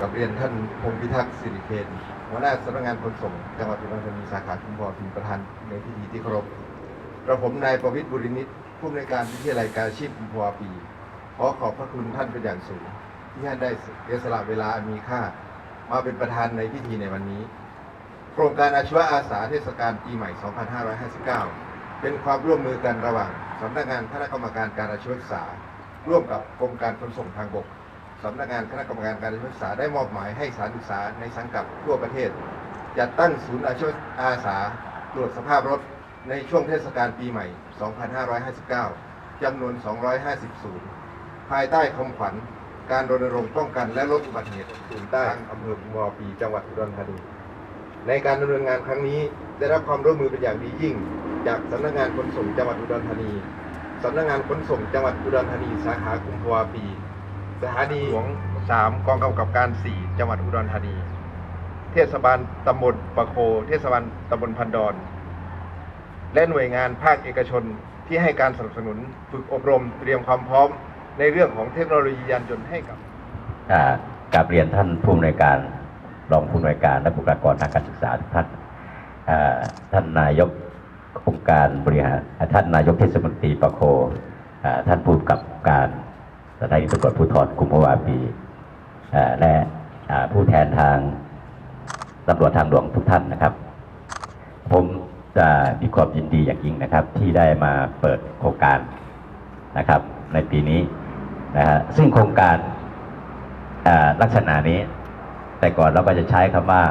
กับเรียนท่านพงพิทักษ์สิริเพนหัวหน้าสำนักงานขนส่งจังหวัดอุดรธานีสาขาชุมพรเป็นประธานในพิธีที่เคารพกระผมนายประวิตรบุรินิตผู้อำนวยการวิทยาลัยการชีพชุมพรปี ขอขอบพระคุณท่านเป็นอย่างสูง ที่ท่านได้เสียสละเวลามีค่า มาเป็นประธานในพิธีในวันนี้ โครงการอาชีวะอาสาเทศกาลปีใหม่ 2559 เป็นความร่วมมือกันระหว่างสำนักงานคณะกรรมการการอาชีวศึกษา ร่วมกับกรมการขนส่งทางบก สำนักงานคณะกรรมการการอาชีวศึกษาได้มอบหมายให้สถานศึกษาในสังกัดทั่วประเทศ จัดตั้งศูนย์อาชีวอาสาตรวจสภาพรถในช่วงเทศกาลปีใหม่ 2559 จำนวน 250 ศูนย์ ภายใต้คำขวัญ การรณรงค์ป้องกันและลดอุบัติเหตุศูนย์ใต้อำเภอมอปีจังหวัดอุดรธานี ในการดำเนินงานครั้งนี้ได้รับความร่วมมือเป็นอย่างดียิ่ง จากสำนักงานขนส่งจังหวัดอุดรธานีสำนักงานขนส่งจังหวัดอุดรธานีสาขากุมภาวาปี สถานีหลวง3กองกำกับการ4จังหวัดอุดรธานี เทศบาลตำบลปะโค เทศบาลตำบลพันดอน และหน่วยงานภาคเอกชนที่ให้การสนับสนุนฝึกอบรมเตรียมความพร้อมในเรื่องของเทคโนโลยียานยนต์ให้กับอ่ากราบเรียนท่านผู้อำนวยการรองผู้อำนวยการและบุคลากรทางการศึกษาทุกท่านท่านนายกองค์การบริหารท่านนายกเทศมนตรีปะโคท่านผู้กับการ สถานีตำรวจภูธรกุมภาวาปีและผู้แทนทางตำรวจทางหลวงทุกท่านนะครับ ผมจะมีความยินดีอย่างยิ่งนะครับ ที่ได้มาเปิดโครงการนะครับ ในปีนี้นะฮะซึ่งโครงการลักษณะนี้ แต่ก่อนเราก็จะใช้คำว่า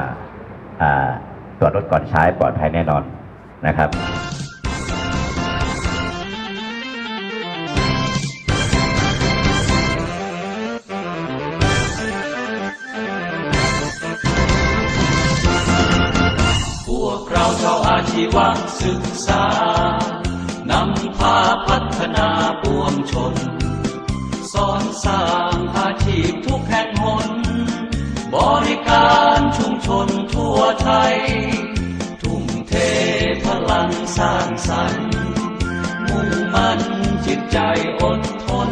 ตรวจรถก่อนใช้ปลอดภัยแน่นอนนะครับ ชาวอาชีวศึกษานำพาพัฒนาปวงชน สอนสร้างอาชีพทุกแห่งหน บริการชุมชนทั่วไทย ทุ่มเทพลังสร้างสรรค์มุ่งมั่นจิตใจอดทน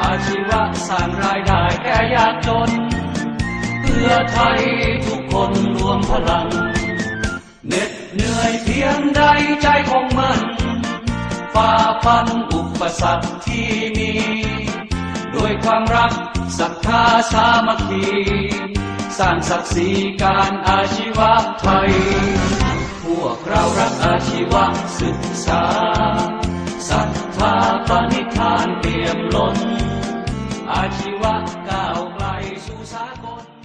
อาชีวะสร้างรายได้แก่ยากจน เพื่อไทยทุก ใดใจคงมันฝ่าฟันอุปสรรคที่มีด้วยความรักศรัทธาสามัคคีสร้างศักดิ์ศรีการอาชีวะไทย พวกเรารักอาชีวะศึกษาศรัทธาปณิธานเปี่ยมล้น อาชีวะก้าวไกลสู่สากล